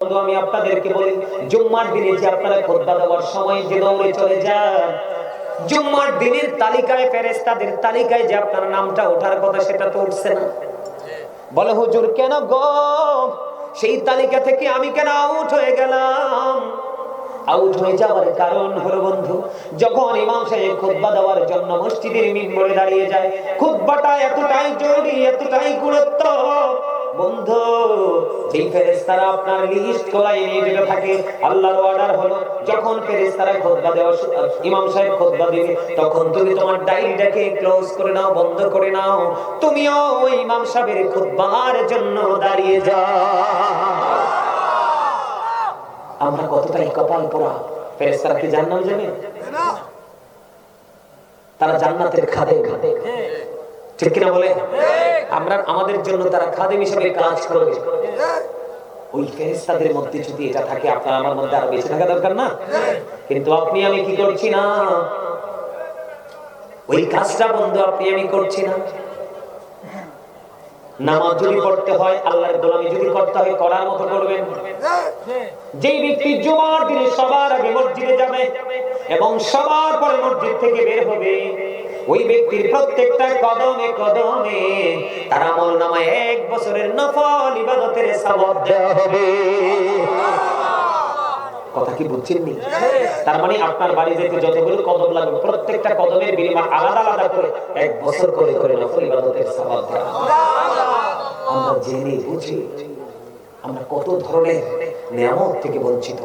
আমি আপনাদেরকে বলি, জুম্মার দিনে যে আপনারা খোদবা দেওয়ার সময় যে দৌড়ে চলে যান, জুম্মার দিনের তালিকায় ফেরেস্তাদের তালিকায় যে আপনার নামটা ওঠার কথা সেটা তো উঠছে না। বলে, হুজুর, কেন গো? সেই তালিকা থেকে আমি কেন আউট হয়ে গেলাম? আউট হয়ে যাওয়ার কারণ হলো, বন্ধু, যখন ইমাম সাহেব খুতবা দেওয়ার জন্য মসজিদের মিম্বরে দাঁড়িয়ে যায় খুতবাটা এতটাই জরুরি, এতটাই গুরুত্ব যেই ফেরেশতারা সাহেব খুতবা জন্য দাঁড়িয়ে যাও। আমরা কতটাই কপাল পোড়া, ফেরেশতারা কি জান্নাত যাবে তারা জান্নাতের খাদে খাদে ঠিক কিনা বলে? আমরা আমাদের জন্য তারা খাদেম হিসেবে কাজ করবে। ওই ফেরেশতাদের মধ্যে যদি এটা থাকে, আপনার আমার মধ্যে আরও থাকা দরকার না? কিন্তু আপনি আমি কি করছি না? ওই কাজটা বন্ধু, আপনি আমি করছি না। নামাজ যদি হয়, আল্লাহর গোলামি যদি করতে হয়, করার মতো করবেন। যেই ব্যক্তি জুমার দিনে সবার আগে মসজিদে যাবে এবং সবার পরে মসজিদ থেকে বের হবে ওই ব্যক্তির প্রত্যেকটা কদমে কদমে তার আমল নামায় এক বছরের নফল ইবাদতের সওয়াব দেওয়া হবে। কথা কি বুঝছেন নি তার মানে আপনার বাড়ি যেতে যতগুলো কদম লাগবে, প্রত্যেকটা কদমের বিনিময় আলাদা আলাদা করে এক বছর করে করে নফল ইবাদতের সওয়াব দেওয়া। আমরা জেনে বুঝি আমরা কত ধরনের নিয়ামত থেকে বঞ্চিত।